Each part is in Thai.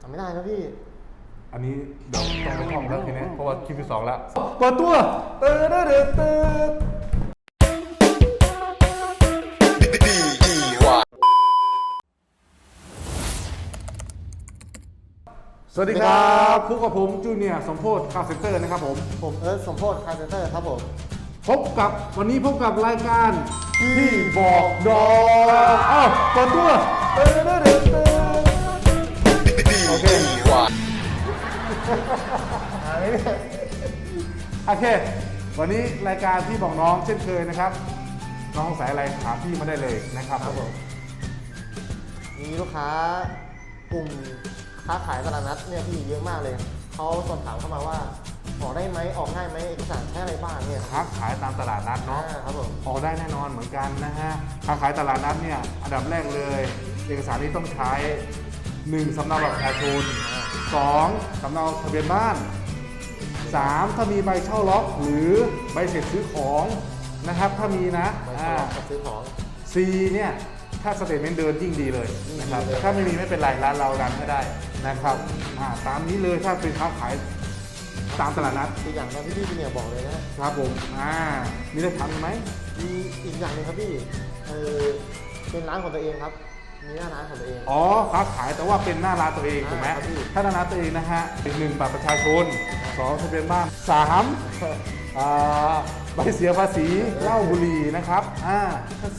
ทำไม่ได้นะพี่ อันนี้เดี๋ยวต้องไปท่องแล้วทีนี้เพราะว่าคลิปที่สองแล้วเปิดตัวเติร์ดเติร์ดเติร์ดสวัสดีครับพบกับผมจูเนียร์สมโพธคาเซ็นเตอร์นะครับผม ผมเอิร์ธสมโพธคาร์เซนเตอร์ครับผม พบกับวันนี้พบกับรายการที่บอกดอกอ้าวเปิดตัวเติร์ดเติร์ด โอเค วันนี้รายการที่บอกน้องเช่นเคยนะครับ น้องสงสัยอะไรถามพี่มาได้เลยนะครับครับผม มีลูกค้ากลุ่มค้าขายตลาดนัดเนี่ยพี่เยอะมากเลยเขาสอบถามเข้ามาว่าออกได้ไหมออกง่ายไหมเอกสารใช้อะไรบ้างเนี่ยค้าขายตามตลาดนัดอ่าเนาะครับผม ออกได้แน่นอนเหมือนกันนะฮะค้าขายตลาดนัดเนี่ย อันดับแรกเลย เอกสารที่ต้องใช้ 1สำเนาบัตรประชาชน 2 สำเนาทะเบียนบ้าน 3 ถ้ามีใบเช่าล็อกหรือใบเสร็จซื้อของนะครับถ้ามีนะไปอ่าซื้อซื้อของ C เนี่ยถ้าสเตทเมนต์เดินยิ่งดีเลยนะครับยิ่งดีเลยแต่ถ้าไม่มีไม่เป็นไรร้านเราดันไม่ได้นะครับอ่าตามนี้เลยถ้าเป็นค้าขายตามตลาดนัดตัวอย่างที่พี่พี่เนี่ยบอกเลยนะครับผมอ่ามีอะไรถามอีกไหม มีอีกอย่างหนึ่งครับพี่เออเป็นร้านของตัวเองครับ มีหน้าร้านของตัวเอง อ๋อค้าขายแต่ว่าเป็นหน้าร้านตัวเองอ่าถูกไหมครับพี่ ถ้าหน้าร้านตัวเองนะฮะเป็นหนึ่งบัตรประชาชนสองทะเบียนบ้านสามอ่าใบเสียภาษีเหล้าบุหรี่นะครับอ่า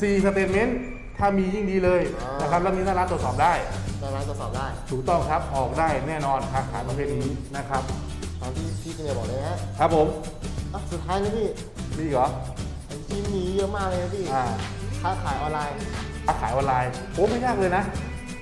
สี่สเตทเมนต์ถ้ามียิ่งดีเลยนะครับแล้วมีหน้าร้านตรวจสอบได้ หน้าร้านตรวจสอบได้ ถูกต้องครับออกได้แน่นอนค้าขายประเภทนี้นะครับตามที่พี่พี่เนี่ยบอกเลยนะฮะครับผมอะสุดท้ายนะพี่มีอีกเหรอจริงๆมีเยอะมากเลยนะพี่ อ่า ค้าขายออนไลน์ ค้าขายออนไลน์โอ้ไม่ยากเลยนะ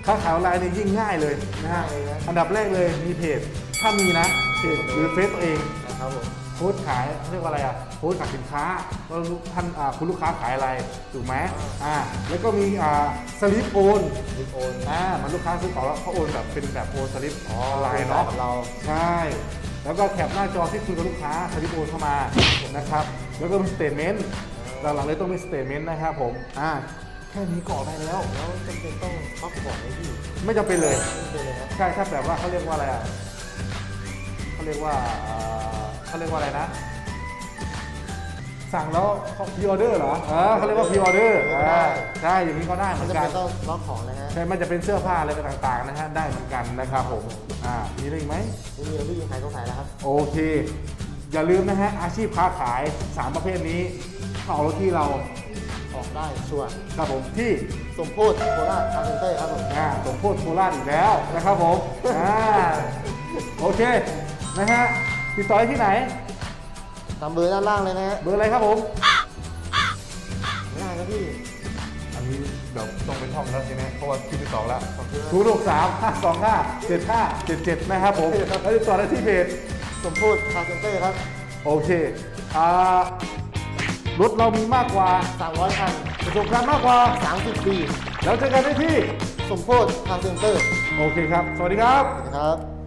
ค้าขายออนไลน์นี่ยิ่งง่ายเลยนะฮะง่ายเลยนะ อันดับแรกเลยมีเพจ ถ้ามีนะเพจหรือเฟซตัวเอง นะครับผม โพสต์ขายเรียกว่าอะไรอะโพสต์ขายสินค้าว่าลูกท่านอ่าคุณลูกค้าขายอะไรถูกไหมอ่าแล้วก็มีอ่าสลิปโอนรีโอนอ่ามันลูกค้าซื้อของแล้วเขาโอนแบบเป็นแบบโอนสลิปออนไลน์เนาะกับเรา ใช่ แล้วก็แคปหน้าจอที่คุยกับลูกค้าสลิปโอนเข้ามานะครับ แล้วก็มีสเตทเมนต์ หลังๆเลยต้องมีสเตทเมนต์นะครับผมอ่าแค่นี้ก็ออกได้แล้ว แล้วจำเป็นต้องพักก่อนไหมพี่ไม่จำเป็นเลย ไม่จำเป็นเลยนะใช่ถ้าแบบว่าเขาเรียกว่าอะไรอะเขาเรียกว่าอ่าเขาเรียกว่าอะไรนะ สั่งแล้วเขาพ r ออเดอร์เหรอเออเขาเรียกว่าพ r ออเดอร์อ่าใช่อย่างนี้ก็ได้เหมืไม่อนจำกัเป็นน ต้องล็อกของนะฮะใช่มันจะเป็นเสื้อผ้าอะไรต่างๆนะฮะได้เหมือนกันนะครับผมอ่ามีอะไรอีกไหม ไม่มีแล้วพี่ขายก็ขายแล้วครับ โอเค อย่าลืมนะฮะ อาชีพค้าขาย 3 ประเภทนี้ เข้าเอารถที่เราออกได้ชัวร์ครับผมที่สมโพธิโคราชคาร์เซนเตอร์ครับผม อ่าสมโพธิโคราชอีกแล้วนะครับผมอ่าโอเคนะฮะติดต่อได้ที่ไหน ตามเบอร์ด้านล่างเลยนะฮะเบอร์อะไรครับผมไม่ได้นะพี่อันนี้เดี๋ยวต้องเป็นท่องแล้วใช่ไหมเพราะว่าคลิปที่สองแล้วขอบคุณครับ ศูนย์หกสามห้าสองห้าเจ็ดห้าเจ็ดเจ็ดนะครับผมแล้วติดต่อได้ที่เพจสมโพธิคาร์เซนเตอร์ครับ โอเคอ่า รถเรามีมากกว่า 300คันประสบการณ์มากกว่า 30 ปี แล้วเจอกันได้ที่สมโพธิคาร์เซนเตอร์ โอเคครับ สวัสดีครับ นะครับ